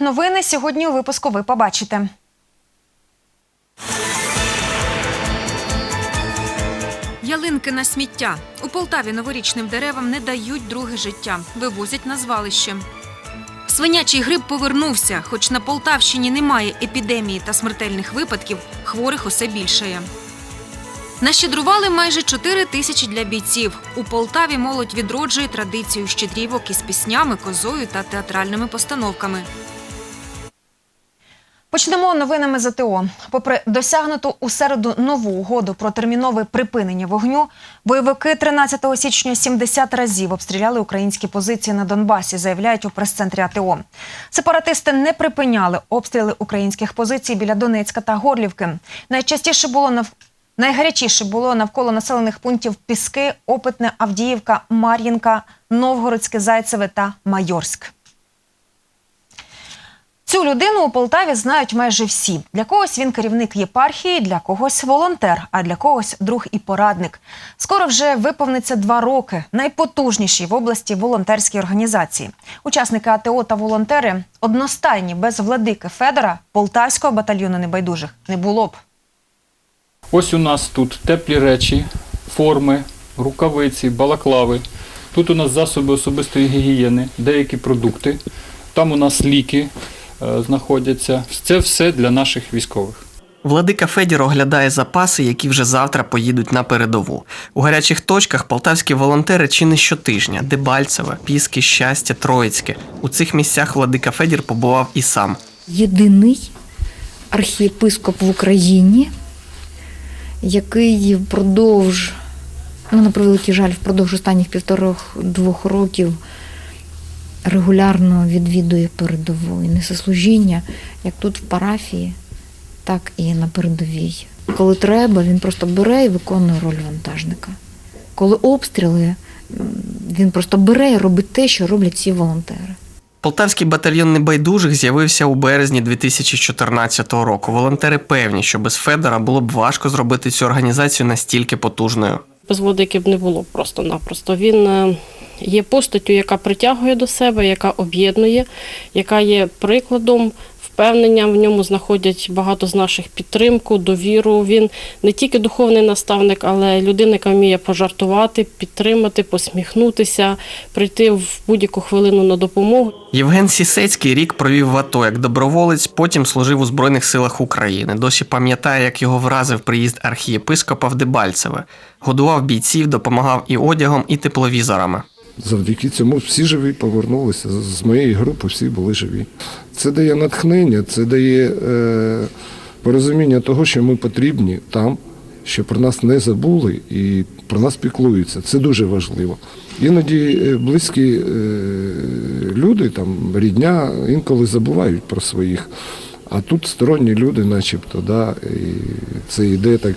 новини. Сьогодні у випуску ви побачите. Ялинки на сміття. У Полтаві новорічним деревам не дають друге життя. Вивозять на звалище. Свинячий грип повернувся. Хоч на Полтавщині немає епідемії та смертельних випадків, хворих усе більшає. Нащедрували майже 4 тисячі для бійців. У Полтаві молодь відроджує традицію щедрівок із піснями, козою та театральними постановками. Почнемо новинами з АТО. Попри досягнуту у середу нову угоду про термінове припинення вогню, бойовики 13 січня 70 разів обстріляли українські позиції на Донбасі, заявляють у прес-центрі АТО. Сепаратисти не припиняли обстріли українських позицій біля Донецька та Горлівки. Найчастіше було нав... Найгарячіше було навколо населених пунктів Піски, Опитне, Авдіївка, Мар'їнка, Новгородське, Зайцеве та Майорськ. Цю людину у Полтаві знають майже всі. Для когось він керівник єпархії, для когось волонтер, а для когось друг і порадник. Скоро вже виповниться два роки. Найпотужніші в області волонтерські організації. Учасники АТО та волонтери одностайні без владики Федора полтавського батальйону небайдужих не було б. Ось у нас тут теплі речі, форми, рукавиці, балаклави. Тут у нас засоби особистої гігієни, деякі продукти. Там у нас ліки знаходяться. Це все для наших військових. Владика Федір оглядає запаси, які вже завтра поїдуть на передову. У гарячих точках полтавські волонтери чи не щотижня Дебальцеве, Піски, Щастя, Троїцьке. У цих місцях Владика Федір побував і сам. єдиний архієпископ в Україні, який впродовж, ну, на превеликий жаль, впродовж останніх півторох-двох років регулярно відвідує передову і несе служіння, як тут в парафії, так і на передовій. Коли треба, він просто бере і виконує роль вантажника. Коли обстріли, він просто бере і робить те, що роблять ці волонтери. Полтавський батальйон небайдужих з'явився у березні 2014 року. Волонтери певні, що без Федора було б важко зробити цю організацію настільки потужною. Без владики б не було просто-напросто. Він е, є постаттю, яка притягує до себе, яка об'єднує, яка є прикладом. Впевнення в ньому знаходять багато з наших підтримку, довіру. Він не тільки духовний наставник, але людина, яка вміє пожартувати, підтримати, посміхнутися, прийти в будь-яку хвилину на допомогу. Євген Сісецький рік провів в АТО як доброволець, потім служив у Збройних силах України. Досі пам'ятає, як його вразив приїзд архієпископа в Дебальцеве. Годував бійців, допомагав і одягом, і тепловізорами. Завдяки цьому всі живі повернулися. З- моєї групи всі були живі. Це дає натхнення, це дає е, порозуміння того, що ми потрібні там, що про нас не забули і про нас піклуються. Це дуже важливо. Іноді е, близькі е, люди, там, рідня, інколи забувають про своїх. А тут сторонні люди, начебто, да, і це йде так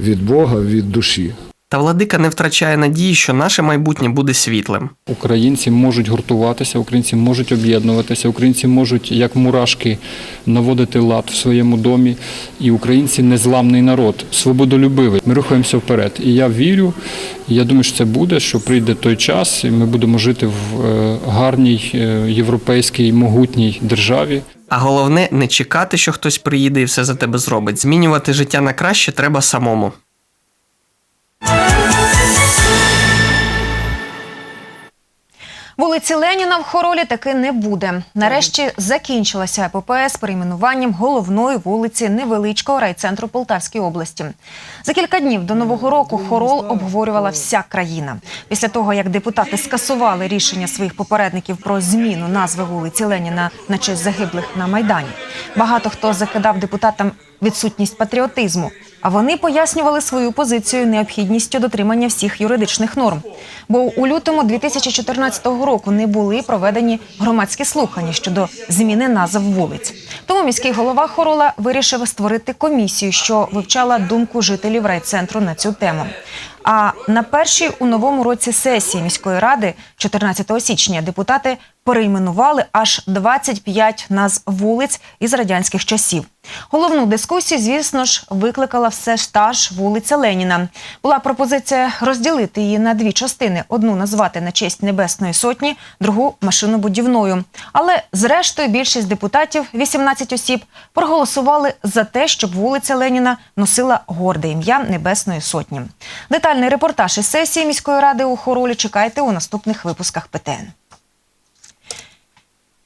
від Бога, від душі. Та владика не втрачає надії, що наше майбутнє буде світлим. Українці можуть гуртуватися, українці можуть об'єднуватися, українці можуть, як мурашки, наводити лад в своєму домі. І українці незламний народ, свободолюбивий. Ми рухаємося вперед. І я вірю, і я думаю, що це буде, що прийде той час, і ми будемо жити в е, гарній е, європейській могутній державі. А головне не чекати, що хтось приїде і все за тебе зробить. Змінювати життя на краще треба самому. Вулиці Леніна в Хоролі таки не буде. Нарешті закінчилася епопея з перейменуванням головної вулиці невеличкого райцентру Полтавської області. За кілька днів до нового року Хорол обговорювала вся країна. Після того, як депутати скасували рішення своїх попередників про зміну назви вулиці Леніна на честь загиблих на майдані. Багато хто закидав депутатам відсутність патріотизму. А вони пояснювали свою позицію необхідністю дотримання всіх юридичних норм. Бо у лютому 2014 року не були проведені громадські слухання щодо зміни назв вулиць. Тому міський голова Хорола вирішив створити комісію, що вивчала думку жителів райцентру на цю тему. А на першій у новому році сесії міської ради, 14 січня, депутати перейменували аж 25 назв вулиць із радянських часів. Головну дискусію, звісно ж, викликала все ж та ж вулиця Леніна. Була пропозиція розділити її на дві частини: одну назвати на честь Небесної Сотні, другу машинобудівною. Але зрештою більшість депутатів, 18 осіб, проголосували за те, щоб вулиця Леніна носила горде ім'я Небесної Сотні. Детальний репортаж із сесії міської ради у Хоролі чекайте у наступних випусках ПТН.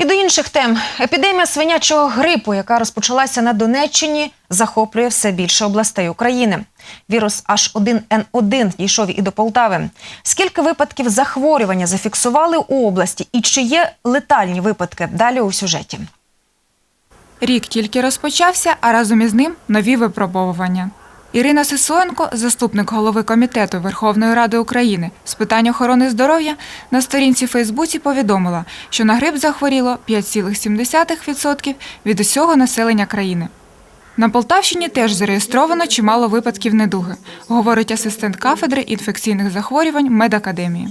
І до інших тем епідемія свинячого грипу, яка розпочалася на Донеччині, захоплює все більше областей України. Вірус H1N1 дійшов і до Полтави. Скільки випадків захворювання зафіксували у області, і чи є летальні випадки? Далі у сюжеті. Рік тільки розпочався, а разом із ним нові випробовування. Ірина Сисоєнко, заступник голови комітету Верховної Ради України з питань охорони здоров'я, на сторінці Фейсбуці повідомила, що на грип захворіло 5,7% від усього населення країни. На Полтавщині теж зареєстровано чимало випадків недуги, говорить асистент кафедри інфекційних захворювань медакадемії.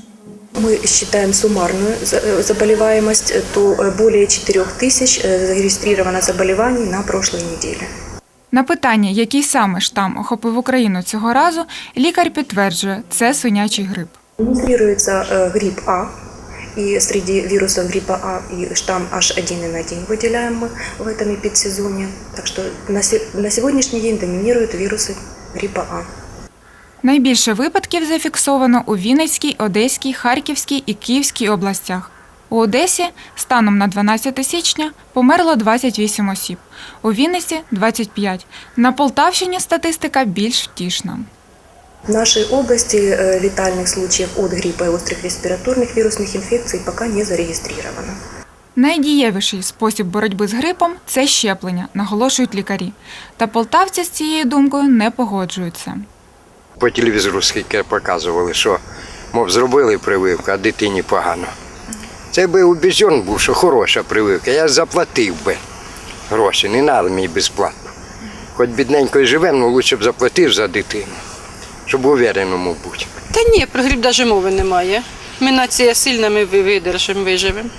Мы считаем суммарную за- э, заболеваемость, э, то э, более 4 тысяч э, зарегистрировано заболеваний на прошлой неделе. На питання, який саме штам охопив Україну цього разу, лікар підтверджує, це свинячий грип. Регистрируется э, грипп А, и среди вирусов гриппа А и штамм H1N1 выделяем мы в этом эпидсезоне. Так что на, се- на сегодняшний день доминируют вирусы гриппа А. Найбільше випадків зафіксовано у Вінницькій, Одеській, Харківській і Київській областях. У Одесі станом на 12 січня померло 28 осіб, у Вінниці – 25. На Полтавщині статистика більш втішна. В нашей области э, летальных случаев от гриппа и острых респираторных вирусных инфекций пока не зарегистрировано. Найдієвіший спосіб боротьби з грипом – це щеплення, наголошують лікарі. Та полтавці з цією думкою не погоджуються. По телевізору скільки показували, що мов зробили прививку, а дитині погано. Це би убіжон був, що хороша прививка. Я заплатив би гроші, не треба мені безплатно. Хоч бідненько і живемо, але лучше б заплатив за дитину, щоб увереному бути. Та ні, про гриб навіть мови немає. Ми нація сильна, ми видержимо, виживемо.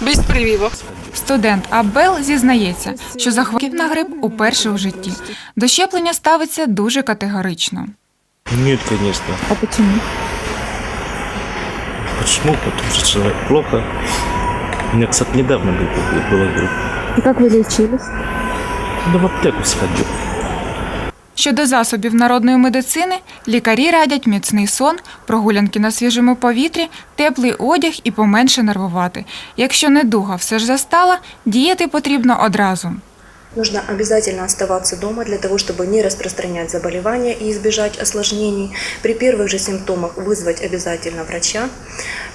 Без прививок. Студент Абел зізнається, що захворів на грип уперше у житті. До щеплення ставиться дуже категорично. Нет, конечно. А почему? Почему? Потому что человек плохо. У меня, кстати, недавно был, было грипп. И как вы лечились? Да в аптеку сходил. Щодо засобів народної медицини, лікарі радять міцний сон, прогулянки на свіжому повітрі, теплий одяг і поменше нервувати. Якщо недуга все ж застала, діяти потрібно одразу. Нужно обязательно оставаться дома для того, чтобы не распространять заболевания и избежать осложнений. При первых же симптомах вызвать обязательно врача,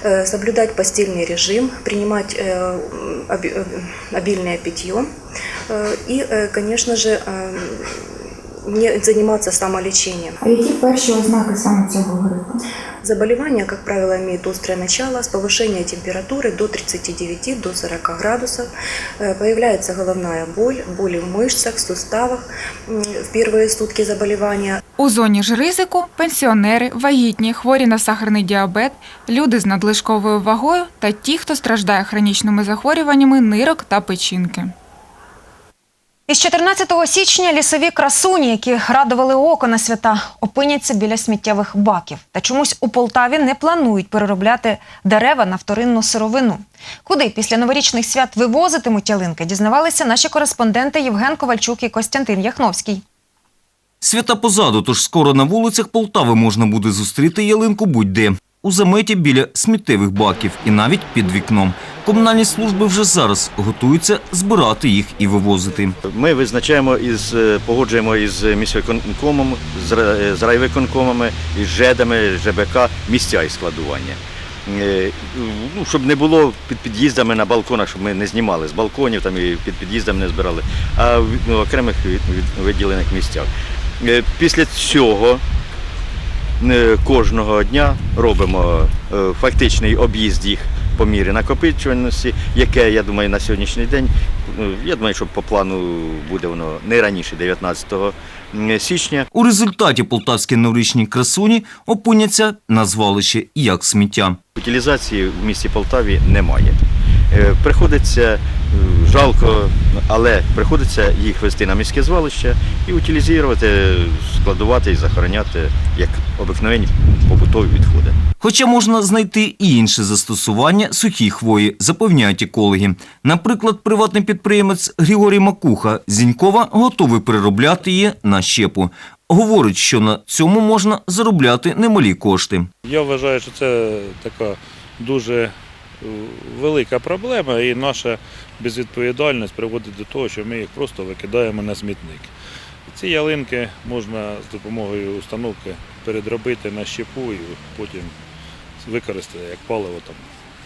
э, соблюдать постельный режим, принимать э, э, обильное питье и, конечно же, заниматься самолечением. А які перші ознаки саме цього грипу? Заболевание, как правило, имеет острое начало с повышением температуры до 39 до 40 градусов. Э, Появляется головная боль, боли в мышцах, суставах м, в первые сутки заболевания. У зоні ж ризику пенсіонери, вагітні, хворі на сахарний діабет, люди з надлишковою вагою та ті, хто страждає хронічними захворюваннями нирок та печінки. Із 14 січня лісові красуні, які радували око на свята, опиняться біля сміттєвих баків. Та чомусь у Полтаві не планують переробляти дерева на вторинну сировину. Куди після новорічних свят вивозитимуть ялинки, дізнавалися наші кореспонденти Євген Ковальчук і Костянтин Яхновський. Свята позаду, тож скоро на вулицях Полтави можна буде зустріти ялинку будь-де. У заметі біля сміттєвих баків і навіть під вікном. Комунальні служби вже зараз готуються збирати їх і вивозити. Ми визначаємо із е, погоджуємо із міськвиконкомом, з з райвиконкомами, із ЖЕДами, ЖБК місця і складування. Е, Ну, щоб не було під під'їздами на балконах, щоб ми не знімали з балконів там і під під'їздами не збирали, а в ну, окремих виділених місцях. Е, Після цього е, кожного дня робимо е, фактичний об'їзд їх по мірі накопичуваності, яке, я думаю, на сьогоднішній день, ну, я думаю, що по плану буде воно не раніше 19 січня. У результаті полтавські новорічні красуні опиняться на звалищі як сміття. Утилізації в місті Полтаві немає. Е, Приходиться е, жалко, але приходиться їх вести на міське звалище і утилізувати, складувати і захороняти як обикновені побутові відходи. Хоча можна знайти і інше застосування сухій хвої, запевняють екологи. Наприклад, приватний підприємець Григорій Макуха Зінькова готовий переробляти її на щепу. Говорить, що на цьому можна заробляти немалі кошти. Я вважаю, що це така дуже е, велика проблема, і наша безвідповідальність приводить до того, що ми їх просто викидаємо на смітник. Ці ялинки можна з допомогою установки передробити на щепу і потім використати як паливо там,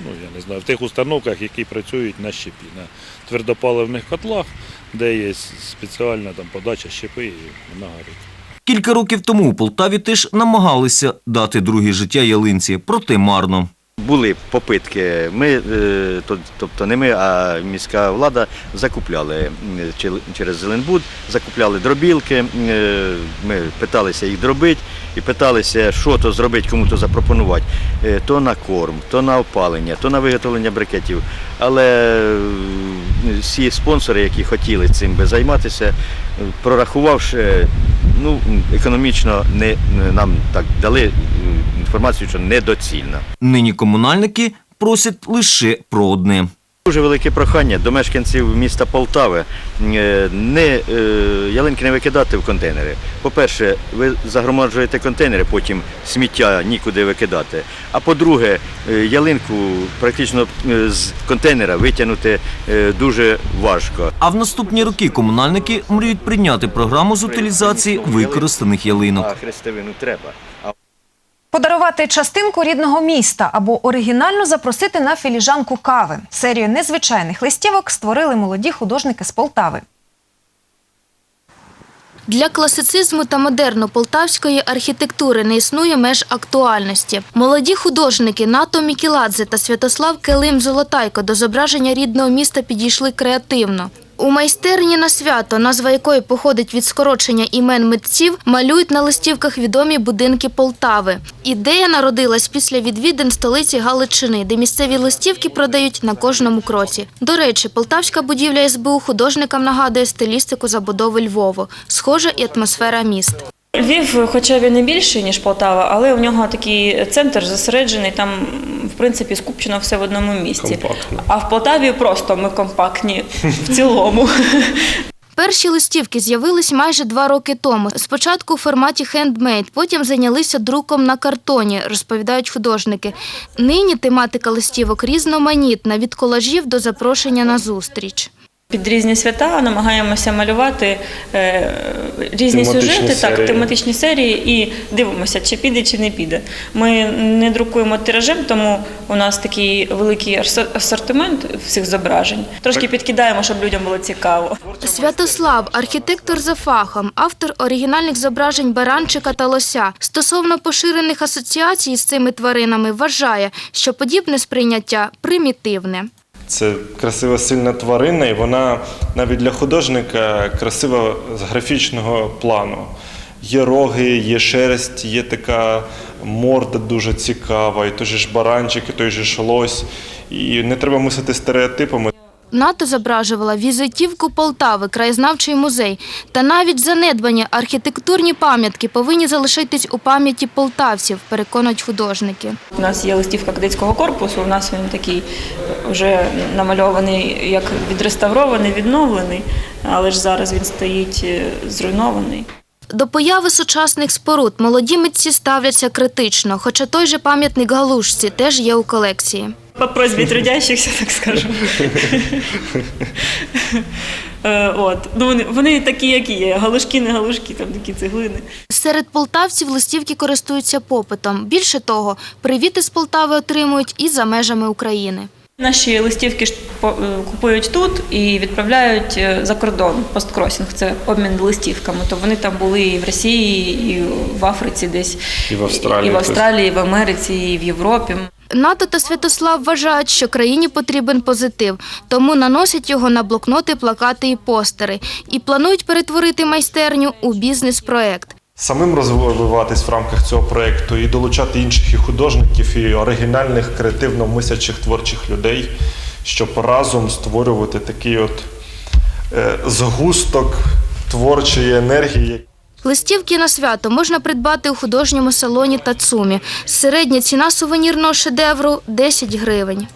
ну я не знаю, в тих установках, які працюють на щепі, на твердопаливних котлах, де є спеціальна там подача щепи і вона горить. Кілька років тому у Полтаві теж намагалися дати друге життя ялинці, проте марно. Були попитки. Ми, е, тобто не ми, а міська влада закупляли через Зеленбуд, закупляли дробілки. е, Ми питалися їх дробити і питалися, що то зробити, кому то запропонувати. Е, То на корм, то на опалення, то на виготовлення брикетів. Але всі спонсори, які хотіли цим би займатися, прорахувавши, ну, економічно не, нам так дали інформацію, що недоцільно. Нині комунальники просять лише про одне. Дуже велике прохання до мешканців міста Полтави е, не, е, ялинки не викидати в контейнери. По-перше, ви загромаджуєте контейнери, потім сміття нікуди викидати. А по-друге, е, ялинку практично з контейнера витягнути дуже важко. А в наступні роки комунальники мріють прийняти програму з утилізації використаних ялинок. А хрестовину треба. Подарувати частинку рідного міста або оригінально запросити на філіжанку кави. Серію незвичайних листівок створили молоді художники з Полтави. Для класицизму та модерну полтавської архітектури не існує меж актуальності. Молоді художники Нато Мікіладзе та Святослав Келим Золотайко до зображення рідного міста підійшли креативно. У майстерні на свято, назва якої походить від скорочення імен митців, малюють на листівках відомі будинки Полтави. Ідея народилась після відвідин столиці Галичини, де місцеві листівки продають на кожному кроці. До речі, полтавська будівля СБУ художникам нагадує стилістику забудови Львову. Схожа і атмосфера міст. Львів, хоча він і більший, ніж Полтава, але у нього такий центр зосереджений, там, в принципі, скупчено все в одному місці. А в Полтаві просто ми компактні в цілому. Перші листівки з'явились майже два роки тому. Спочатку у форматі хендмейд, потім зайнялися друком на картоні, розповідають художники. Нині тематика листівок різноманітна від колажів до запрошення на зустріч. Під різні свята намагаємося малювати е, різні Тематичні сюжети, так, тематичні серії, і дивимося, чи піде, чи не піде. Ми не друкуємо тиражем, тому у нас такий великий асортимент всіх зображень. Трошки підкидаємо, щоб людям було цікаво. Святослав, архітектор за фахом, автор оригінальних зображень баранчика та лося. Стосовно поширених асоціацій з цими тваринами, вважає, що подібне сприйняття примітивне. Це красива сильна тварина, і вона навіть для художника красива з графічного плану. Є роги, є шерсть, є така морда дуже цікава, і той же ж баранчик, і той же ж лось. І не треба мислити стереотипами. НАТО зображувала візитівку Полтави, краєзнавчий музей. Та навіть занедбані архітектурні пам'ятки повинні залишитись у пам'яті полтавців, переконують художники. У нас є листівка кадетського корпусу. У нас він такий вже намальований, як відреставрований, відновлений, але ж зараз він стоїть е, зруйнований. До появи сучасних споруд молоді митці ставляться критично, хоча той же пам'ятник Галушці теж є у колекції. По просьбі трудящихся, так скажу. Е, От. Ну, вони, вони такі, які є. Галушки, не галушки, там такі цеглини. Серед полтавців листівки користуються попитом. Більше того, привіти з Полтави отримують і за межами України. Наші листівки е, купують тут і відправляють е, за кордон. Посткросінг це обмін листівками. То вони там були і в Росії, і в Африці десь, І в Австралії і в. Австралії, і в Америці, і в Європі. НАТО та Святослав вважають, що країні потрібен позитив, тому наносять його на блокноти, плакати і постери і планують перетворити майстерню у бізнес-проект. Самим розвиватись в рамках цього проєкту і долучати інших і художників, і оригінальних, креативно мислячих творчих людей, щоб разом створювати такий от е, згусток творчої енергії. Листівки на свято можна придбати у художньому салоні Тацумі. Середня ціна сувенірного шедевру 10 гривень.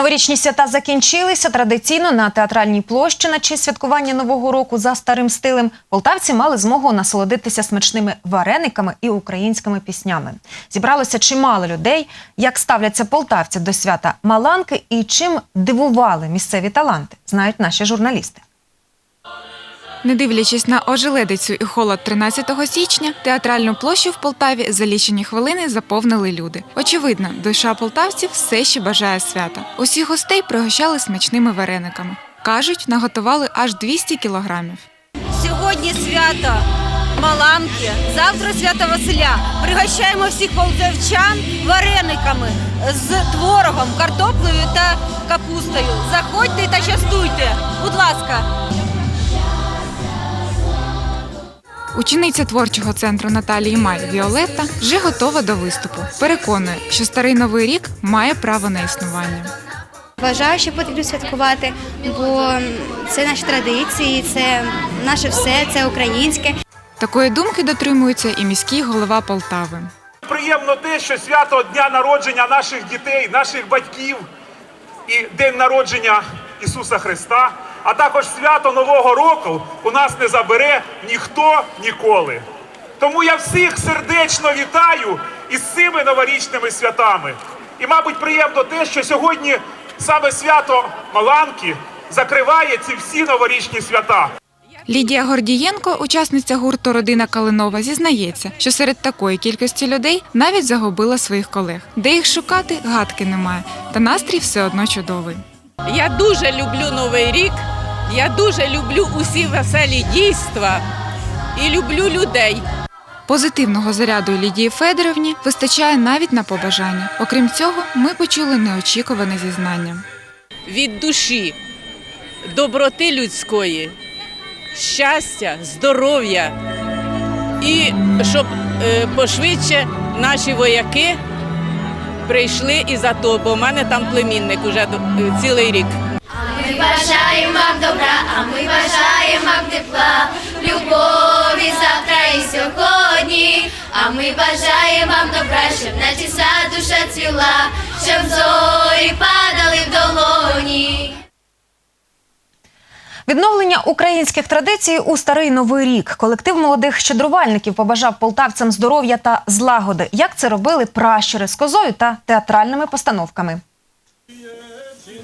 Новорічні свята закінчилися. Традиційно на театральній площі на честь святкування Нового року за старим стилем полтавці мали змогу насолодитися смачними варениками і українськими піснями. Зібралося чимало людей. Як ставляться полтавці до свята Маланки і чим дивували місцеві таланти, знають наші журналісти. Не дивлячись на ожеледицю і холод 13 січня, театральну площу в Полтаві за лічені хвилини заповнили люди. Очевидно, душа полтавців все ще бажає свята. Усіх гостей пригощали смачними варениками. Кажуть, наготували аж 200 кілограмів. Сьогодні свято Маланки, завтра свято Василя. Пригощаємо всіх полтавчан варениками з творогом, картоплею та капустою. Заходьте та частуйте. Будь ласка. Учениця творчого центру Наталії Май Віолетта вже готова до виступу. Переконує, що старий новий рік має право на існування. Вважаю, що потрібно святкувати, бо це наші традиції, це наше все, це українське. Такої думки дотримується і міський голова Полтави. Приємно те, що свято дня народження наших дітей, наших батьків і день народження Ісуса Христа, а також свято Нового року у нас не забере ніхто ніколи. Тому я всіх сердечно вітаю із цими новорічними святами. І, мабуть, приємно те, що сьогодні саме свято Маланки закриває ці всі новорічні свята. Лідія Гордієнко, учасниця гурту Родина Калинова, зізнається, що серед такої кількості людей навіть загубила своїх колег. Де їх шукати, гадки немає, та настрій все одно чудовий. Я дуже люблю Новий рік. Я дуже люблю усі веселі дійства і люблю людей. Позитивного заряду Лідії Федорівні вистачає навіть на побажання. Окрім цього, ми почули неочікуване зізнання. Від душі, доброти людської, щастя, здоров'я і щоб е, пошвидше наші вояки прийшли із АТО, бо в мене там племінник уже е, цілий рік. Ми бажаємо вам добра, а ми бажаємо вам тепла, любові завтра і сьогодні. А ми бажаємо вам добра, щоб наче вся душа цвіла, щоб зорі падали в долоні. Відновлення українських традицій у старий новий рік. Колектив молодих щедрувальників побажав полтавцям здоров'я та злагоди. Як це робили пращури з козою та театральними постановками.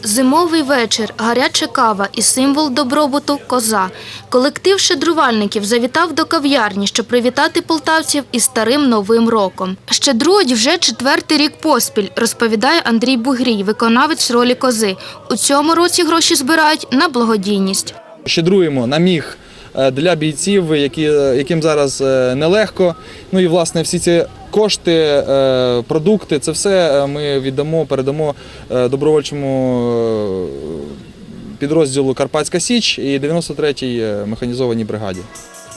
Зимовий вечір, гаряча кава і символ добробуту коза. Колектив щедрувальників завітав до кав'ярні, щоб привітати полтавців із старим новим роком. Щедрують вже четвертий рік поспіль, розповідає Андрій Бугрій, виконавець ролі кози. У цьому році гроші збирають на благодійність. щедруємо на міг для бійців, які, яким зараз е, нелегко. Ну і власне всі ці кошти, е, продукти, це все е, ми віддамо, передамо е, добровольчому е, підрозділу Карпатська Січ і 93-й е, механізованій бригаді.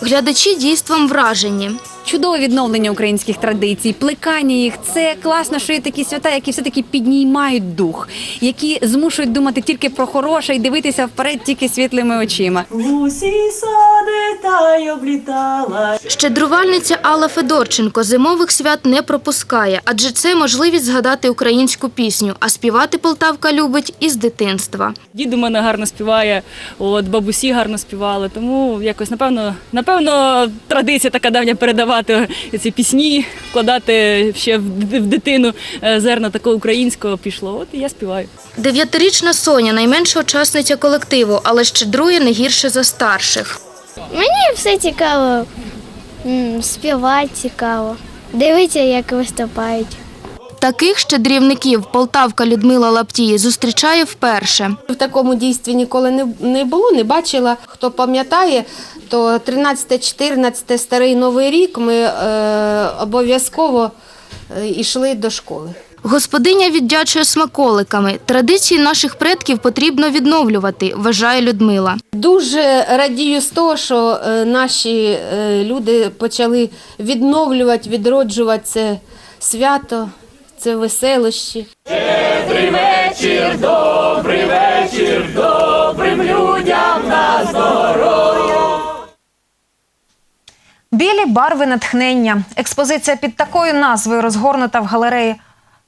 Глядачі дійством вражені. Чудове відновлення українських традицій, плекання їх це класно, що є такі свята, які все таки піднімають дух, які змушують думати тільки про хороше і дивитися вперед тільки світлими очима. Усі сади та й облітала. Щедрувальниця Алла Федорченко зимових свят не пропускає, адже це можливість згадати українську пісню, а співати Полтавка любить із дитинства. Дід у мене гарно співає, от бабусі гарно співали. Тому якось напевно, напевно, традиція така давня передавати ці пісні, вкладати ще в дитину е, зерна такого українського пішло. От і я співаю. Дев'ятирічна Соня найменша учасниця колективу, але щедрує не гірше за старших. Мені все цікаво. Співати цікаво. Дивитися, як виступають. Таких щедрівників Полтавка Людмила Лаптій зустрічає вперше. В такому дійстві ніколи не, не було, не бачила. Хто пам'ятає, то 13-14 старий новий рік ми е, обов'язково е, йшли до школи. Господиня віддячує смаколиками. Традиції наших предків потрібно відновлювати, вважає Людмила. Дуже радію з того, що е, наші е, люди почали відновлювати, відроджувати це свято, це веселощі. Добрий вечір, добрий вечір, Білі барви натхнення. Експозиція під такою назвою розгорнута в галереї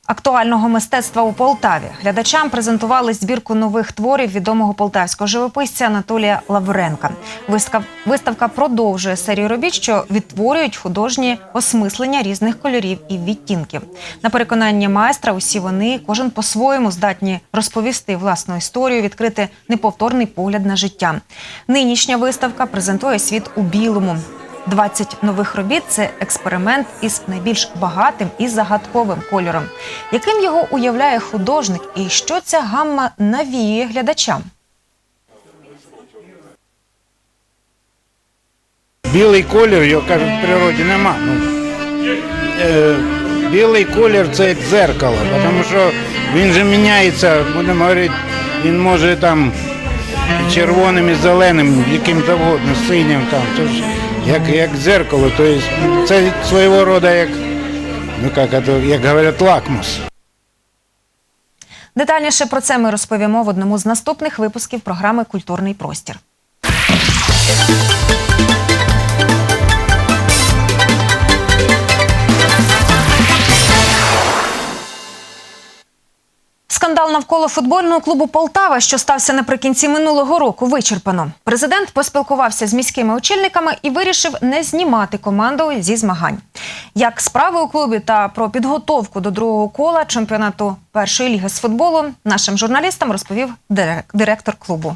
актуального мистецтва у Полтаві. Глядачам презентували збірку нових творів відомого полтавського живописця Анатолія Лавренка. Виставка, виставка продовжує серію робіт, що відтворюють художні осмислення різних кольорів і відтінків. На переконання майстра, усі вони кожен по-своєму здатні розповісти власну історію, відкрити неповторний погляд на життя. Нинішня виставка презентує світ у білому. 20 нових робіт це експеримент із найбільш багатим і загадковим кольором. Яким його уявляє художник і що ця гамма навіює глядачам? Білий колір, його кажуть, в природі нема. Ну, е, білий колір це як дзеркало, тому що він же міняється, будемо говорити, він може там червоним, і зеленим, яким завгодно, синім там. Це ж як, як дзеркало, тобто це свого роду як, ну як, як говорять, лакмус. Детальніше про це ми розповімо в одному з наступних випусків програми Культурний простір. Скандал навколо футбольного клубу Полтава, що стався наприкінці минулого року, вичерпано. Президент поспілкувався з міськими очільниками і вирішив не знімати команду зі змагань. Як справи у клубі та про підготовку до другого кола чемпіонату першої ліги з футболу нашим журналістам розповів дирек- директор клубу.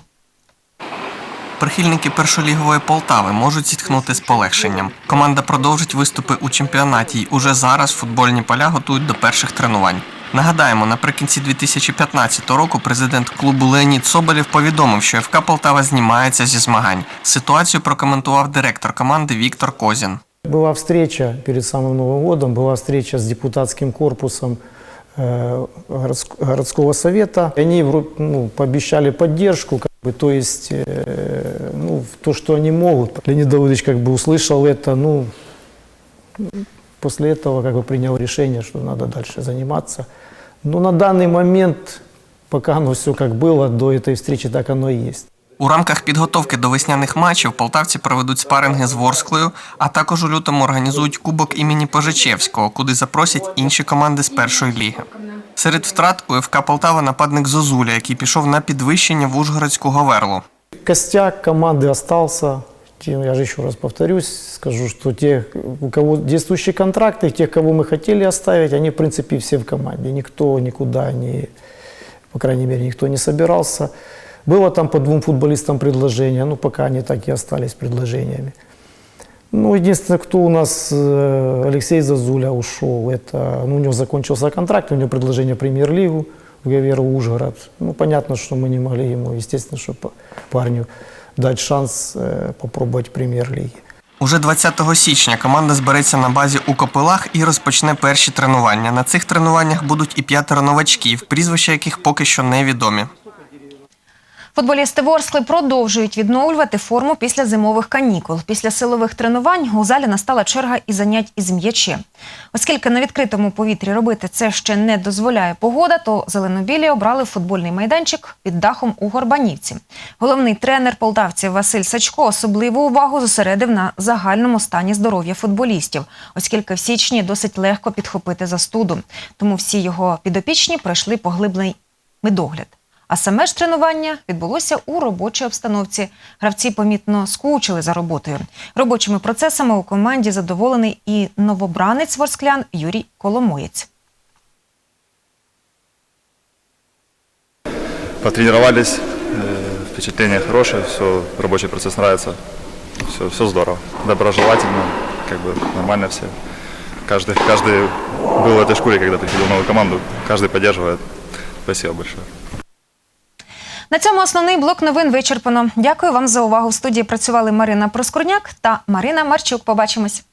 Прихильники першолігової Полтави можуть зітхнути з полегшенням. Команда продовжить виступи у чемпіонаті й уже зараз футбольні поля готують до перших тренувань. Нагадаємо, наприкінці 2015 року президент клубу Леонід Соболєв повідомив, що ФК Полтава знімається зі змагань. Ситуацію прокоментував директор команди Віктор Козін. Была встреча перед самым Новым годом, была встреча с депутатским корпусом э, городск- городского совета. Они вро- ну, пообещали поддержку, как бы, то есть э, ну, в то, что они могут. Леонид Давыдович как бы услышал это, ну, после этого как бы принял решение, что надо дальше заниматься. Но на данный момент, пока оно все как было, до этой встречи так оно и есть. У рамках підготовки до весняних матчів полтавці проведуть спаринги з Ворсклою, а також у лютому організують кубок імені Пожичевського, куди запросять інші команди з першої ліги. Серед втрат у ФК Полтава нападник Зозуля, який пішов на підвищення в Ужгородську Говерлу. Костяк команды остался. Я же еще раз повторюсь, скажу, что те, у кого действующие контракты, тех, кого мы хотели оставить, они, в принципе, все в команде. Никто никуда не, по крайней мере, никто не собирался. Было там по двум футболистам предложения, ну, пока они так и остались предложениями. Ну, единственное, кто у нас, э, Алексей Зазуля ушел, это, ну, у него закончился контракт, у него предложение премьер-лигу, в Гаверу Ужгород. Ну, понятно, что мы не могли ему, естественно, что па- парню дать шанс э, прем'єр-ліги. Уже 20 січня команда збереться на базі у Копилах і розпочне перші тренування. На цих тренуваннях будуть і п'ятеро новачків, прізвища яких поки що невідомі. Футболісти Ворскли продовжують відновлювати форму після зимових канікул. Після силових тренувань у залі настала черга і занять із м'ячем. Оскільки на відкритому повітрі робити це ще не дозволяє погода, то зеленобілі обрали футбольний майданчик під дахом у Горбанівці. Головний тренер полтавців Василь Сачко особливу увагу зосередив на загальному стані здоров'я футболістів, оскільки в січні досить легко підхопити застуду. Тому всі його підопічні пройшли поглиблений медогляд. А саме ж тренування відбулося у робочій обстановці. Гравці помітно скучили за роботою. Робочими процесами у команді задоволений і новобранець ворсклян Юрій Коломоєць. Потренировались, э, впечатление хорошее, все, рабочий процесс нравится, все, все здорово, доброжелательно, как бы нормально все. Каждый, каждый был в этой шкуре, когда приходил в новую команду, каждый поддерживает. Спасибо большое. На цьому основний блок новин вичерпано. Дякую вам за увагу. В студії працювали Марина Проскурняк та Марина Марчук. Побачимось.